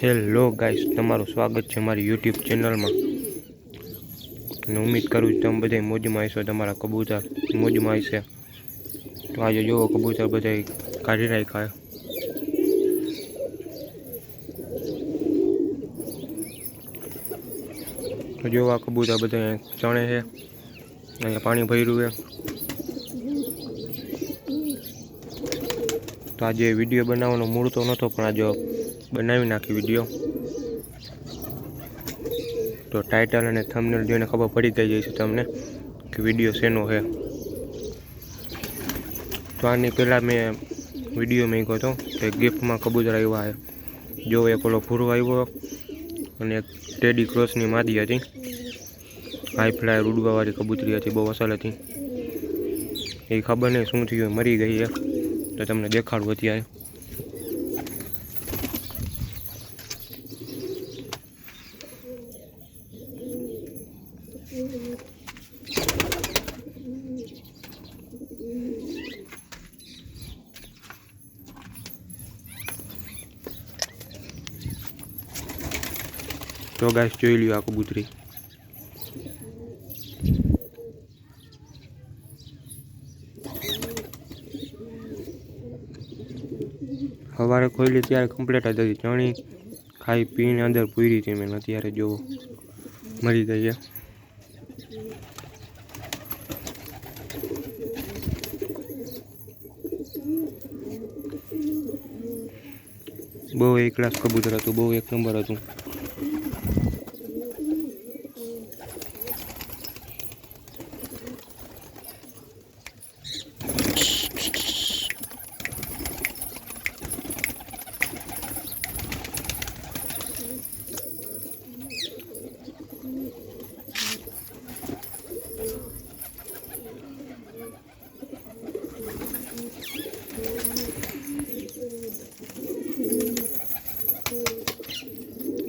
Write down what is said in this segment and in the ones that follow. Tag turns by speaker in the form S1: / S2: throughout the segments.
S1: Hello guys તમારું સ્વાગત છે મારી યુટ્યુબ ચેનલમાં અને ઉમ્મીદ કરું છું તમે બધા મોજમાં હશો, તમારા કબૂતર મોજમાં હશે. તો આજે જુઓ કબૂતર બધા કાઢી રાખ્યા તો જો આ કબૂતર બધા ચણે છે, અહીંયા પાણી ભર્યું છે. તો આજે વીડિયો બનાવવાનો મૂળ તો નહોતો પણ આજે બનાવી નાખી વીડિયો તો ટાઇટલ અને થંબનેલ જોઈને ખબર પડી ગઈ જઈશું તમને કે વીડિયો શેનો છે. તો આની પહેલાં મેં વીડિયો મેં હતો કે ગિફ્ટમાં કબૂતર આવ્યા છે. જો એક ઓલો ભૂરો આવ્યો અને એક ટેડી ક્રોસની માદી હતી. હાઈ ફ્લાય ઉડવાવાળી કબૂતરી હતી, બહુ અસલ હતી. એ ખબર નહીં શું થયું, મરી ગઈ છે. તો તમને દેખાડું અત્યારે. તો ગાઈસ જોઈ લ્યો આ કબૂતરી. સવારે ખોલી ત્યારે કમ્પ્લીટ જ હતી. ચણી ખાઈ, પીને અંદર પૂરી હતી મેં. અત્યારે જોવો મરી ગઈ બહુ એક ક્લાસ કબૂતર હતું, બહુ એક નંબર હતું.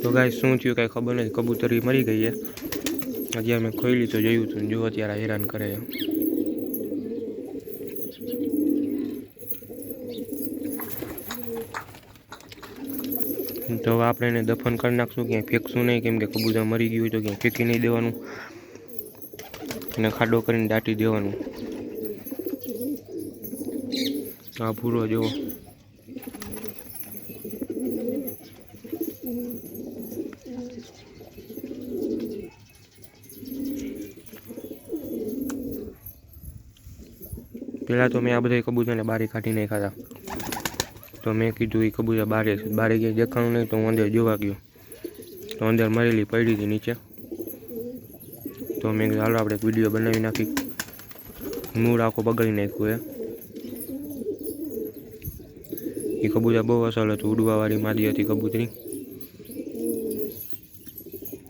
S1: તો ગાય શું થયું કાંઈ ખબર નથી. કબૂતરી મરી ગઈ છે. અત્યારે મેં ખોઈલી તો જોયું હતું જો અત્યારે હેરાન કરે તો આપણે એને દફન કરી નાખશું, ક્યાંય ફેંકશું નહીં. કેમ કે કબૂતર મરી ગયું હોય તો ક્યાંય ફેંકી નહીં દેવાનું. અને ખાડો કરીને દાટી દેવાનું. આ ભૂરો જુઓ. પહેલાં તો મેં આ બધા કબૂતરને બારી કાઢી નાખ્યા હતા. તો મેં કીધું એ કબૂતર બારે છે. બારે ક્યાંય દેખાણું નહીં, તો હું અંદર જોવા ગયો. તો અંદર મરેલી પડી હતી નીચે. તો મેં કીધું, હાલો, આપણે વીડિયો બનાવી નાખી મૂળ આખો બગડી નાખ્યું એ. એ કબૂતર બહુ અસલ હતું, ઉડવાવાળી માદી હતી કબૂતરી.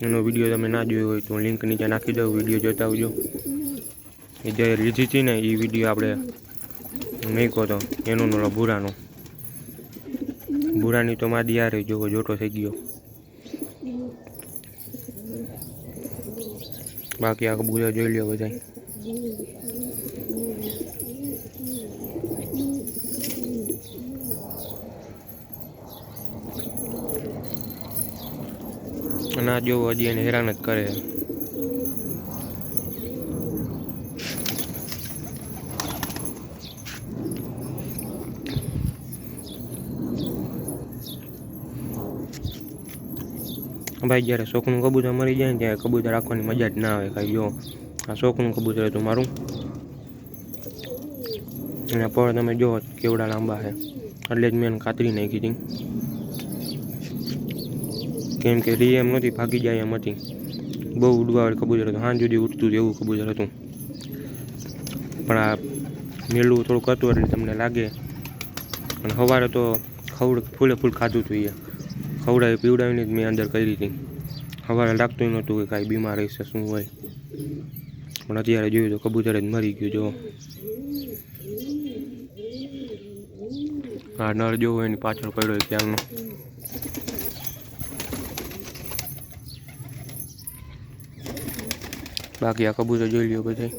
S1: એનો વીડિયો તમે ના જોયો હોય તો લિંક નીચે નાખી દઉં, વીડિયો જોતા આવજો. એ જે લીધી હતી ને એ વીડિયો આપણે મૂક્યો હતો એનો નોલો ભૂરાનો ભૂરાની તો માદી યાર જોવો, જોટો થઈ ગયો. બાકી આખો ભૂરા જોઈ લ્યો બધા આ જોવો હજી એને હેરાન જ કરે. ભાઈ જ્યારે શોખનું કબૂતર મરી જાય ને ત્યારે કબૂતર રાખવાની મજા જ ના આવે કાંઈ. જો, આ શોખનું કબૂતર હતું મારું અને પર તમે જો કેવડા લાંબા છે. એટલે જ મેં કાતરી નાખી હતી. કેમ કે રી એમ નહોતી, ભાગી જાય એમ હતી. બહુ ઉડવાવાળું કબૂતર હતું. હાં જુદી ઉઠતું એવું કબૂતર હતું. પણ આ મેળવું થોડુંક હતું એટલે તમને લાગે. અને સવારે તો ખવડ ફૂલે ફૂલ ખાધું હતું એ. ખવડાવી, પીવડાવીને જ મેં અંદર કરી હતી. સવારે લાગતું નહોતું કે કાંઈ બીમાર હશે, શું હોય. પણ અત્યારે જોયું તો કબૂતર જ મરી ગયું જો આ નળ જોવો એની પાછળ પડ્યો ક્યારનો બાકી આ કબૂતર જોઈ લ્યો બધા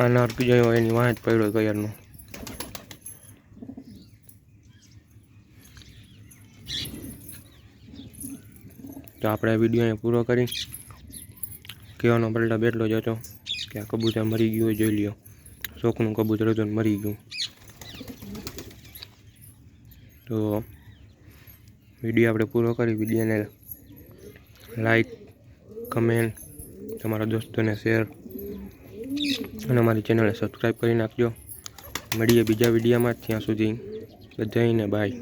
S1: આ નર જોયો, એની વાંહ જ પડ્યો કયરનો. તો આપણે વીડિયો અહીંયા પૂરો કરી. કહેવાનો પલટા બેટલો જ હતો કે આ કબૂતર મરી ગયું જોઈ લ્યો. શોખનું કબૂતર હતું મરી ગયું. તો વીડિયો આપણે પૂરો કરી, વિડીયોને લાઈક કમેન્ટ તમારા દોસ્તોને શેર અને અમારી ચેનલને સબસ્ક્રાઈબ કરી નાખજો. મળીએ બીજા વિડીયોમાં. ત્યાં સુધી બધાને બાય